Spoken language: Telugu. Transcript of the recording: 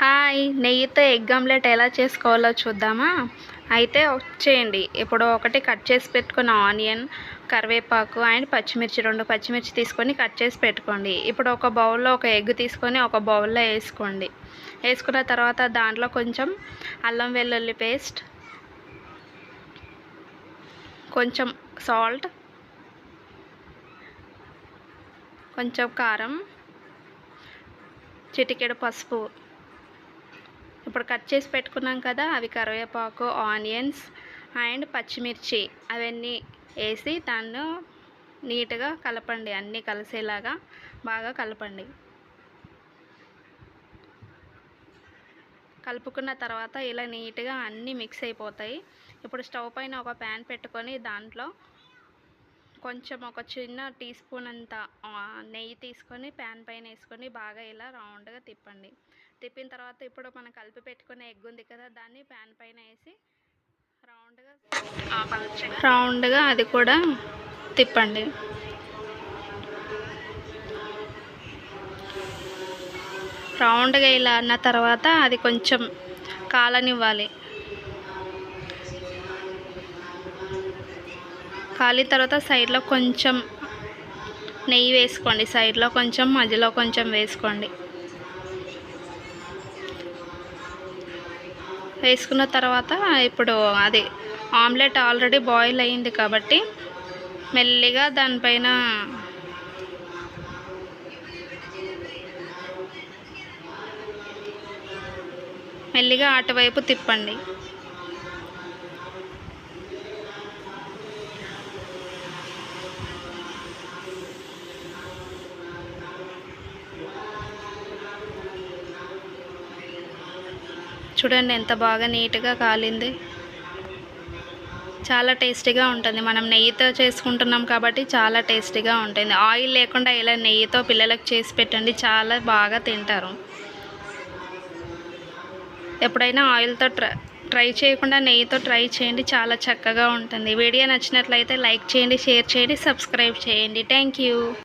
హాయ్ నెయ్యితో ఎగ్ ఆమ్లెట్ ఎలా చేసుకోవాలో చూద్దామా? అయితే వచ్చేయండి ఇప్పుడు ఒకటి కట్ చేసి పెట్టుకున్న ఆనియన్ కరివేపాకు అండ్ పచ్చిమిర్చి రెండు పచ్చిమిర్చి తీసుకొని కట్ చేసి పెట్టుకోండి. ఇప్పుడు ఒక బౌల్లో ఒక ఎగ్ తీసుకొని ఒక బౌల్లో వేసుకోండి. వేసుకున్న తర్వాత దాంట్లో కొంచెం అల్లం వెల్లుల్లి పేస్ట్ కొంచెం సాల్ట్ కొంచెం కారం చిటికెడు పసుపు ఇప్పుడు కట్ చేసి పెట్టుకున్నాం కదా అవి కరివేపాకు ఆనియన్స్ అండ్ పచ్చిమిర్చి. అవన్నీ వేసి దాన్ని నీట్గా కలపండి అన్నీ కలిసేలాగా బాగా కలపండి. కలుపుకున్న తర్వాత ఇలా నీట్గా అన్నీ మిక్స్ అయిపోతాయి. ఇప్పుడు స్టవ్ పైన ఒక ప్యాన్ పెట్టుకొని దాంట్లో కొంచెం ఒక చిన్న టీ స్పూన్ అంత నెయ్యి తీసుకొని ప్యాన్ పైన వేసుకొని బాగా ఇలా రౌండ్గా తిప్పండి. తిప్పిన తర్వాత ఇప్పుడు మనం కలిపి పెట్టుకునే ఎగ్ ఉంది కదా దాన్ని ప్యాన్ పైన వేసి రౌండ్గా రౌండ్గా అది కూడా తిప్పండి. రౌండ్గా ఇలా అన్న తర్వాత అది కొంచెం కాలనివ్వాలి. కాలిన తర్వాత సైడ్లో కొంచెం నెయ్యి వేసుకోండి. సైడ్లో కొంచెం మధ్యలో కొంచెం వేసుకోండి. వేసుకున్న తర్వాత ఇప్పుడు అది ఆమ్లెట్ ఆల్రెడీ బాయిల్ అయింది కాబట్టి మెల్లిగా దానిపైన మెల్లిగా అటువైపు తిప్పండి. చూడండి ఎంత బాగా నీట్గా కాలింది. చాలా టేస్టీగా ఉంటుంది. మనం నెయ్యితో చేసుకుంటున్నాం కాబట్టి చాలా టేస్టీగా ఉంటుంది. ఆయిల్ లేకుండా ఇలా నెయ్యితో పిల్లలకు చేసి పెట్టండి. చాలా బాగా తింటారు. ఎప్పుడైనా ఆయిల్తో ట్రై ట్రై చేయకుండా నెయ్యితో ట్రై చేయండి. చాలా చక్కగా ఉంటుంది. వీడియో నచ్చినట్లయితే లైక్ చేయండి షేర్ చేయండి సబ్స్క్రైబ్ చేయండి. Thank you.